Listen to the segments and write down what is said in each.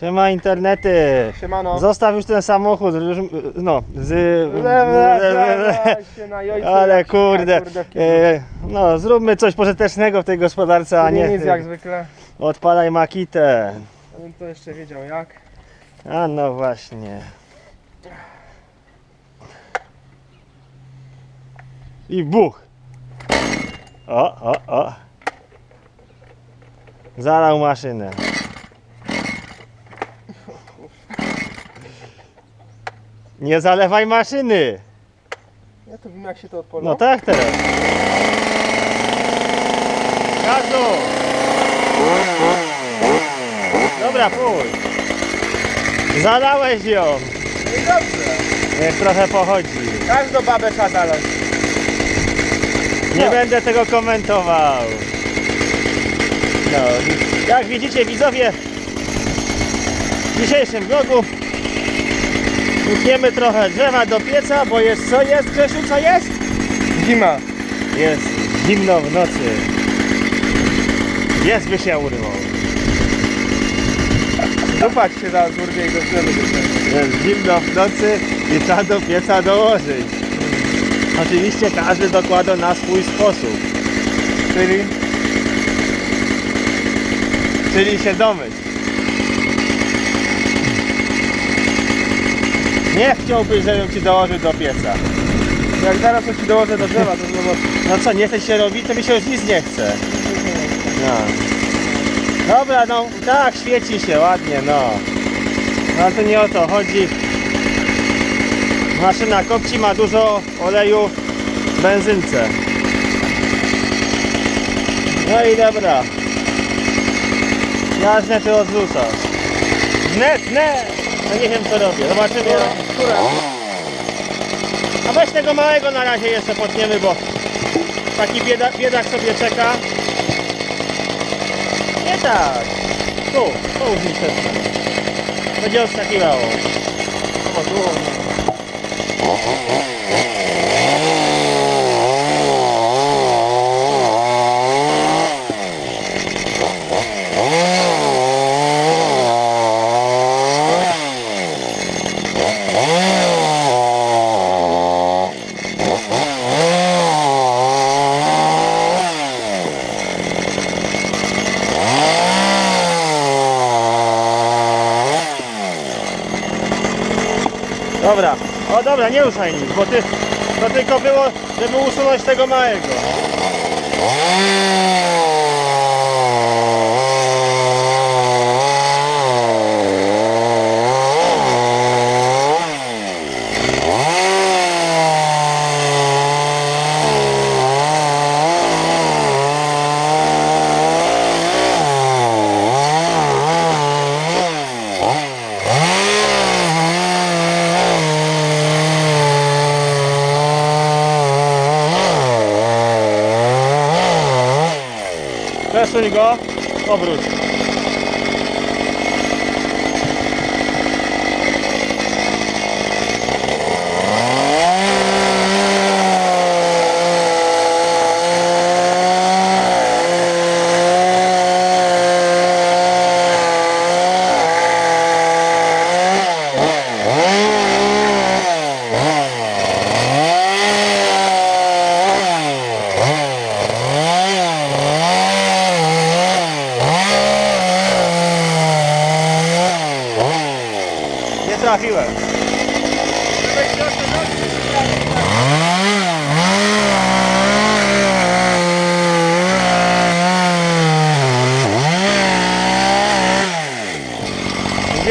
Siema internety. Siemano. Zostaw już ten samochód, już, no, z... się na jojce, Ale kurde, e, no zróbmy coś pożytecznego w tej gospodarce, a nie nic jak zwykle. odpalaj makitę. Bym to jeszcze wiedział jak. A no właśnie. I buch. O, o, o. Zalał maszynę. Nie zalewaj maszyny. Ja to wiem jak się to odpala. No tak teraz. Gazu. Dobra, pójdź. Zalałeś ją. No i dobrze. Niech trochę pochodzi. Każdą babę trzeba zalać. Nie No. będę tego komentował. No, jak widzicie widzowie, w dzisiejszym vlogu utniemy trochę drzewa do pieca, bo jest co jest Grzesiu, co jest? Zima. Jest zimno w nocy. Jest by się urwał. Dupać się zaraz urwie i zjemy. Jest zimno w nocy i trzeba do pieca dołożyć. Oczywiście każdy dokłada na swój sposób, Czyli? czyli się domyśl. Nie chciałbyś, żebym ci dołożył do pieca. Jak zaraz to ci dołożę do drzewa, to zobaczysz. No co, nie chce się robić, to mi się już nic nie chce. No. Dobra, no tak, świeci się ładnie, no. No ale to nie o to chodzi. Maszyna kopci ma dużo oleju w benzynce. No i dobra. Jaźnie ty odrzucasz. Net, net! No nie wiem co robię, zobaczymy. Która? A weź tego małego na razie jeszcze potniemy, bo taki bieda, biedak sobie czeka. Nie tak. Tu, połóż mi wszystko. Będzie odskakiwało. O, tu. Dobra, o dobra, nie ruszaj nic, bo ty, to tylko było, żeby usunąć tego małego. ligar, um.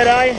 Zbieraj.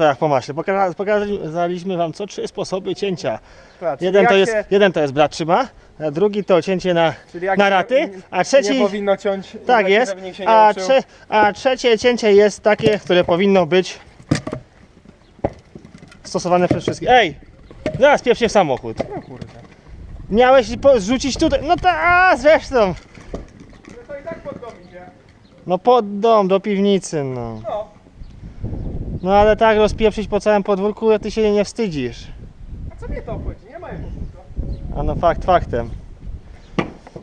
Jak po maśle. Poka- Pokazaliśmy wam co trzy sposoby cięcia. Patrz, Jeden to, jest, się- jeden to jest brat trzyma, a drugi to cięcie na, na się raty, nie- a trzeci... Nie powinno ciąć. Tak jest. się A, trze, a trzecie cięcie jest takie, które powinno być stosowane przez wszystkich. Ej! Zaraz pierwszy samochód. No kurde. Miałeś zrzucić tutaj. No ta, a zresztą. No to i tak pod dom idzie. No pod dom, do piwnicy, no. No. No ale tak rozpieprzyć po całym podwórku, ty się nie wstydzisz. A co mnie to obchodzi? Nie ma jego wszystko. A no fakt faktem.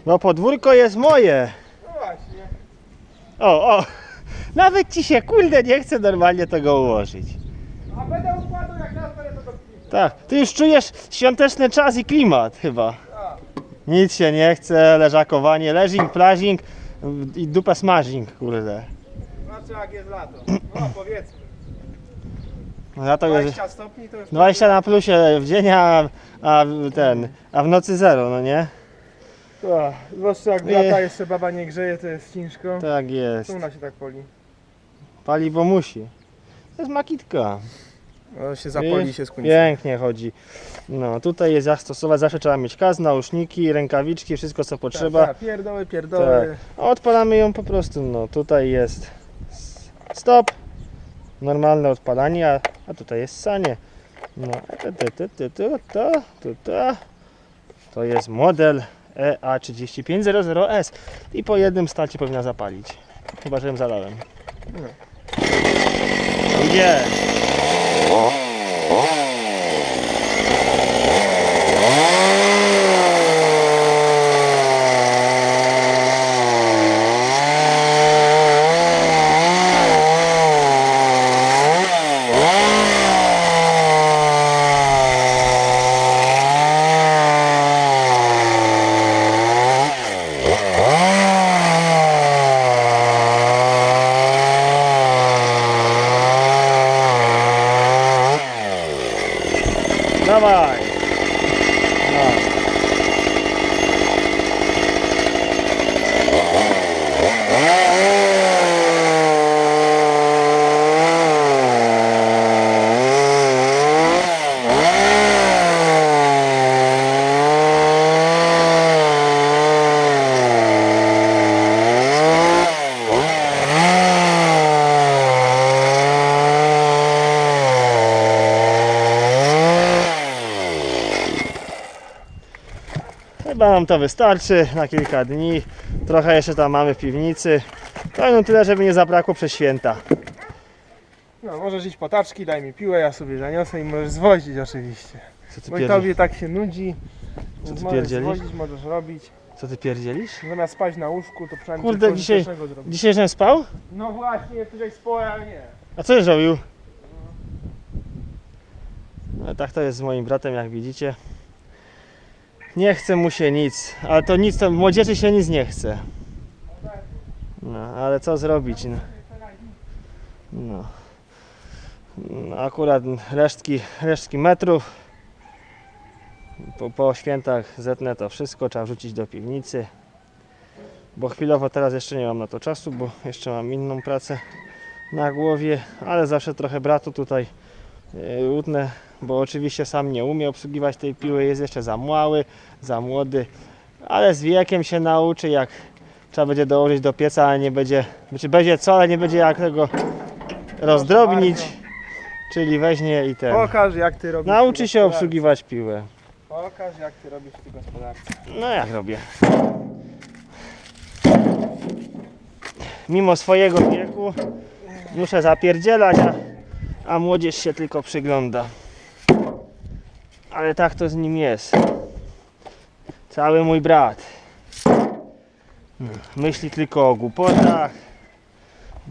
No podwórko jest moje. No właśnie. O, o. Nawet ci się kurde nie chce normalnie tego ułożyć. A będę układał jak raz będę to dopić. Tak, ty już czujesz świąteczny czas i klimat chyba. A. Nic się nie chce, leżakowanie, leżing, plazing i dupę smażing, kurde. Znaczy jak jest lato. No powiedzmy. No ja to jest 20 stopni to już... 20 na plusie w dzień, a, a ten, a w nocy zero, no nie? Tak, zwłaszcza jak lata jeszcze baba nie grzeje, to jest ciężko. Tak jest. Co u nas się tak poli? Pali, bo musi. To jest makitka. No się zapoli się skończy. Pięknie chodzi. No, tutaj jest jak stosować, zawsze trzeba mieć kas, nauszniki, rękawiczki, wszystko co potrzeba. Tak, tak, pierdoły, pierdoły. A Odpalamy ją po prostu, no tutaj jest s- stop, normalne odpalanie, a, a tutaj jest sanie. No, tu, tu, tu, tu, tu, tu, tu. to jest model E EA3500S i po jednym starcie powinna zapalić. Chyba, że ją zalałem. No. Idzie. Dawaj. No. Chyba nam to wystarczy na kilka dni. Trochę jeszcze tam mamy w piwnicy. To no tyle, żeby nie zabrakło przez święta. No, możesz iść po taczki, daj mi piłę, ja sobie zaniosę i możesz zwozić oczywiście. Co ty, Bo i tobie tak się nudzi. Co ty możesz pierdzielisz? zwozić, możesz robić. Co ty pierdzielisz? Zamiast spać na łóżku, to przynajmniej Kurde, coś dzisiaj- pożytecznego zrobić. Dzisiaj żem spał? No właśnie, tutaj spora, ale nie. A co żeś robił? No, tak to jest z moim bratem, jak widzicie. Nie chce mu się nic, ale to nic, to młodzieży się nic nie chce. No, ale co zrobić? No. No. No, akurat resztki, resztki metrów. Po, po świętach zetnę to wszystko, trzeba wrzucić do piwnicy. Bo chwilowo teraz jeszcze nie mam na to czasu, bo jeszcze mam inną pracę na głowie, ale zawsze trochę bratu tutaj yy, utnę, bo oczywiście sam nie umie obsługiwać tej piły, jest jeszcze za mały, za młody, ale z wiekiem się nauczy, jak trzeba będzie dołożyć do pieca, ale nie będzie, znaczy będzie co, ale nie będzie jak tego rozdrobnić, czyli weźmie i ten. Pokaż jak ty robisz. Nauczy się obsługiwać piłę. Pokaż jak ty robisz w tej gospodarce. No jak robię. Mimo swojego wieku muszę zapierdzielać, a, a młodzież się tylko przygląda. Ale tak to z nim jest. Cały mój brat. Myśli tylko o głupotach.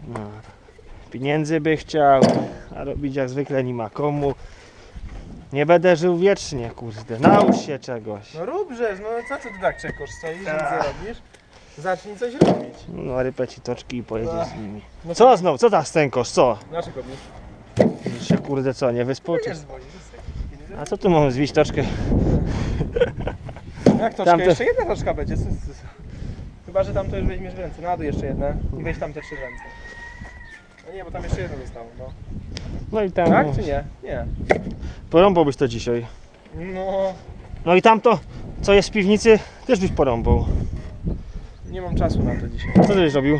No, pieniędzy by chciał, a robić jak zwykle nie ma komu. Nie będę żył wiecznie, kurde. Naucz się czegoś. No róbże, no co ty tu tak czekasz, stoisz, nic nie robisz? Zacznij coś robić. No, rypę ci toczki i pojedziesz z nimi. No Co znowu? Co tak stękosz? Co? Nie? Że się kurde co, nie wyspoczysz? Będziesz zwozić, A co tu mam zwić toczkę? Jak toczka? Tamte- Jeszcze jedna toczka będzie. Chyba, że tam to już weźmiesz w ręce. Naduj jeszcze jedne i weź tam te trzy ręce. No nie, bo tam jeszcze jedno zostało, no. No i tam. Tak czy nie? Nie. Porąbałbyś to dzisiaj. No, No i tamto, co jest w piwnicy, też byś porąbał. nie mam czasu na to dzisiaj. Co ty byś robił?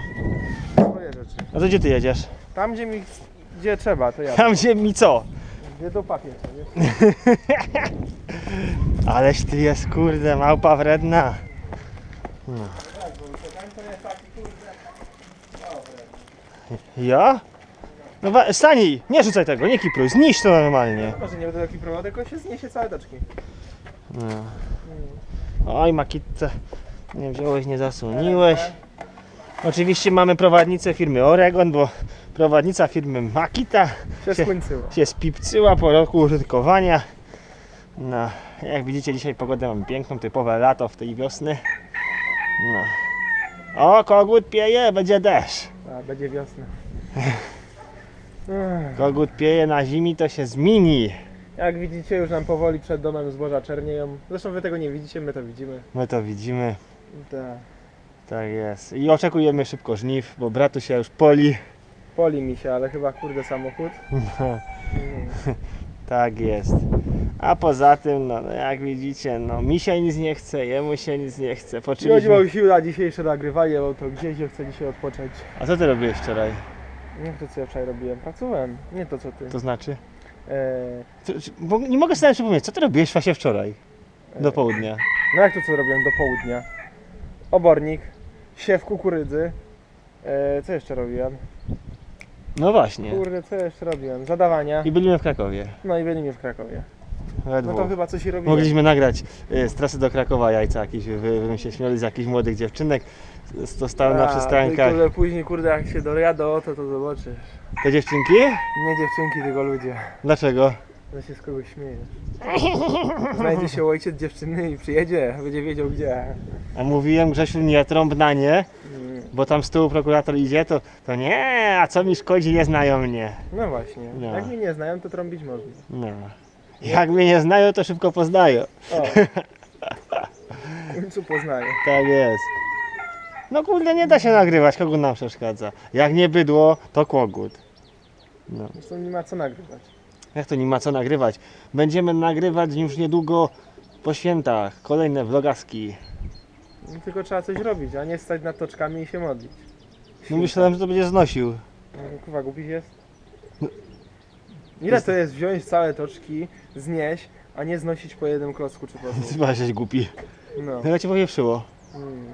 Swoje rzeczy. A to gdzie ty jedziesz? Tam, gdzie mi, gdzie trzeba, to ja. Tam gdzie mi co? Gdzie do papier, wiesz? Aleś ty jest kurde małpa wredna. No. To. Ja? No wa- stanij, nie rzucaj tego, nie kipruj, zniszcz to normalnie. Może nie będę taki tylko się zniesie całe doczki. No. Oj makitce, nie wziąłeś, nie zasłoniłeś. Oczywiście mamy prowadnicę firmy Oregon, bo prowadnica firmy Makita Się Się- się spipcyła po roku użytkowania. No, jak widzicie dzisiaj pogodę mamy piękną, typowe lato w tej wiosny. No. O, kogut pieje, będzie deszcz. A, będzie wiosna. Kogut pieje na zimi, to się zmieni. Jak widzicie, już nam powoli przed domem zboża czernieją. Zresztą wy tego nie widzicie, my to widzimy. My to widzimy, Tak. tak jest. I oczekujemy szybko żniw, bo bratu się już poli. Poli mi się, ale chyba kurde samochód. Tak jest. A poza tym, no, no jak widzicie, no mi się nic nie chce, jemu się nic nie chce. Chodzi Poczuliśmy... o sił na dzisiejsze nagrywanie, bo to gdzieś chcę dzisiaj odpocząć. A co ty robiłeś wczoraj? Nie to co ja wczoraj robiłem, pracowałem. Nie to co ty. To znaczy? Eee, Co- Bo nie mogę sobie przypomnieć, co ty robiłeś właśnie wczoraj? Do południa. no jak to co robiłem do południa? Obornik, siew kukurydzy. Eee, co jeszcze robiłem? No właśnie. Kurde, co jeszcze robiłem? Zadawania. I byliśmy w Krakowie. No i byliśmy w Krakowie. We No dwóch. to chyba coś robiłem. Mogliśmy nagrać y, z trasy do Krakowa jajca jakieś, wy, wy się śmiali z jakichś młodych dziewczynek. s- To stały na przystankach. Kurde, później kurde jak się dojadą, to to zobaczysz. Te dziewczynki? Nie dziewczynki, tylko ludzie. Dlaczego? No się z kogoś śmiejesz. Znajdzie się ojciec dziewczyny i przyjedzie, będzie wiedział gdzie. A mówiłem Grzesiu nie trąb na nie, Mm, bo tam z tyłu prokurator idzie, to, to nie, a co mi szkodzi, nie znają mnie. No właśnie. No. Jak mnie nie znają, to trąbić można. No. Jak mnie nie znają, to szybko poznają. O. W końcu poznaję. Tak jest. No kurde, nie da się nagrywać, kogo nam przeszkadza. Jak nie bydło, to kogut. No. Zresztą nie ma co nagrywać. Jak to nie ma co nagrywać? Będziemy nagrywać już niedługo po świętach. Kolejne vlogaski. No, tylko trzeba coś robić, a nie stać nad toczkami i się modlić. No myślałem, że to będzie znosił. No, Kurwa, głupi jest. Ile to jest wziąć całe toczki, znieść, a nie znosić po jednym klocku czy po dwóch? Chyba jesteś głupi. No. Chyba cię powieprzyło. Mm.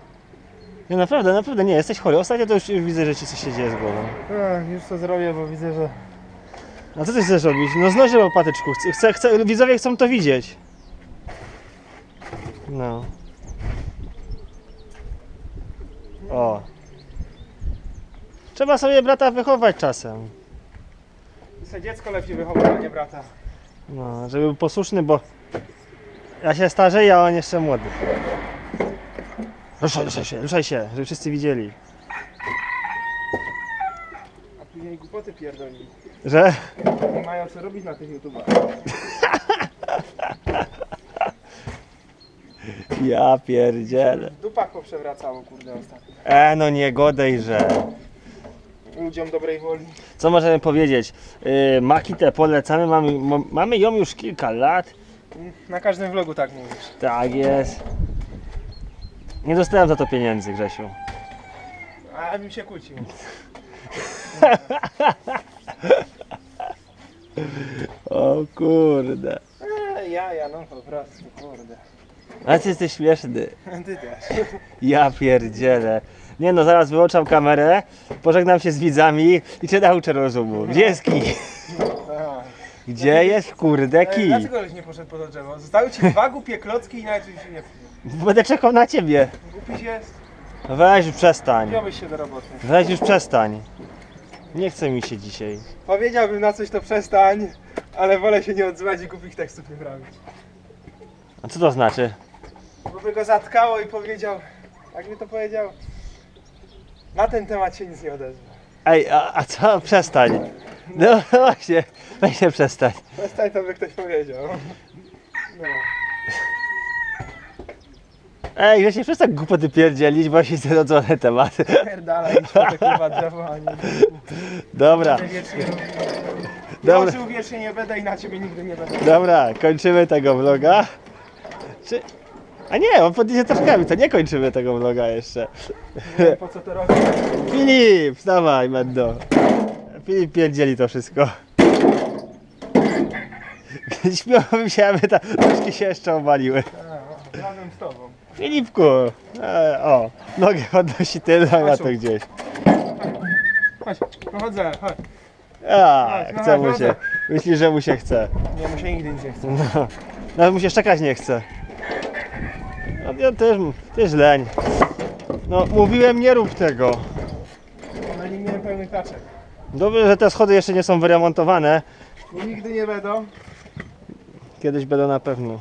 Nie, naprawdę, naprawdę nie, jesteś chory. Ostatnio to już widzę, że ci coś się dzieje z głową. Ach, już to zrobię, bo widzę, że A co ty chcesz robić? No znoś po patyczku. Chcę, chcę, widzowie chcą to widzieć. No. O. Trzeba sobie brata wychować czasem. se dziecko lepiej wychowa, a nie brata. No, żeby był posłuszny, bo ja się starzeję, a on jeszcze młody. Ruszaj, ruszaj się, ruszaj się, żeby wszyscy widzieli. A później głupoty pierdoli. Że? Nie mają co robić na tych YouTubach. Ja pierdzielę. W dupach poprzewracało, kurde, ostatnio. E, no nie godej, że... Ludziom dobrej woli. Co możemy powiedzieć? Yy, Makitę polecamy, mamy, mo- mamy ją już kilka lat. Na każdym vlogu tak mówisz. Tak jest. Nie dostałem za to pieniędzy, Grzesiu. A bym się kłócił. O kurde. Eee, ja, ja, no po prostu, kurde. A ty jesteś śmieszny. Ty też. Ja pierdzielę. Nie no, zaraz wyłączam kamerę, pożegnam się z widzami i cię nauczę rozumu. Gdzie jest kij? Gdzie jest kurde kij? dlaczego żeś nie poszedł po to drzewo? Zostały ci dwa głupie klocki i nawet ci się nie. Będę czekał na ciebie. Głupiś jest? Weź już przestań. Wziąłbyś się do roboty. Weź już przestań. Nie chce mi się dzisiaj. Powiedziałbym na coś to przestań, ale wolę się nie odzywać i głupich tekstów nie robić. A co to znaczy? Bo by go zatkało i powiedział, jak mi to powiedział, na ten temat się nic nie odezwa. Ej, a, a co? Przestań. No właśnie, weź się przestań. Przestań to by ktoś powiedział. No. Ej, się przestań głupoty pierdzielić, bo się zrodzone tematy. Pierdalaj, idź po te kurwa drzewo, a nie Dobra, będę wiecznie robił. Dobra. Dobra. wiecznie nie będę i na ciebie nigdy nie będę. dobra, kończymy tego vloga. Czy... A nie, on podniesie troszkami, to nie kończymy tego vloga jeszcze. Nie po co to robię. Filip, wstawaj, Mendo. Filip pierdzieli to wszystko. Śmiałbym się, aby ta nóżki się jeszcze obaliły. A, Razem z tobą. Filipku, e, o, nogę podnosi tyle, a ja to gdzieś. Chodź, no chodzę, chodź. A, Chodź, no chce chodź, mu chodź. się. Myśli, że mu się chce. Nie, mu się nigdy nic nie chce. No, nawet mu się szczekać nie chce. No, ja też, też leń. No, mówiłem, nie rób tego. Ale nie miałem pełnych taczek. Dobrze, że te schody jeszcze nie są wyremontowane. Nigdy nie będą. Kiedyś będą na pewno.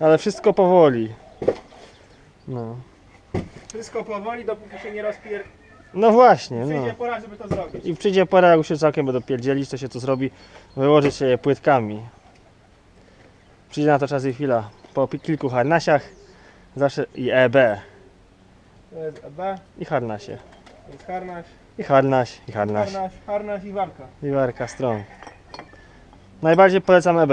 Ale wszystko powoli. No. Wszystko powoli, dopóki się nie rozpier... No właśnie, no. Przyjdzie pora, żeby to zrobić. I przyjdzie pora, jak już się całkiem będą pierdzielić, to się to zrobi, wyłożyć się je płytkami. Przyjdzie na to czas i chwila. Po kilku harnasiach, zawsze i EB, To jest EB, i harnasie. to jest harnaś, I harnaś, i harnaś. harnaś, harnaś i walka. I warka strong. Najbardziej polecam EB.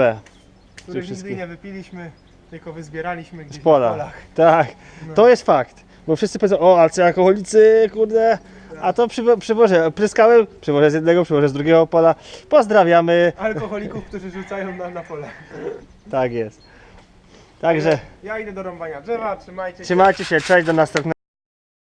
Których nigdy wszystkich. nie wypiliśmy, tylko wyzbieraliśmy gdzieś Z pola. na polach. Tak, No. to jest fakt. Bo wszyscy powiedzą, o, ale co alkoholicy, kurde. A to przy, przywożę, pryskałem, przywożę z jednego, przywożę z drugiego pola. Pozdrawiamy. Alkoholików, którzy rzucają nam na pole. Tak jest. Także Ja idę do rąbania drzewa, trzymajcie się. trzymajcie się, cześć, do następnego.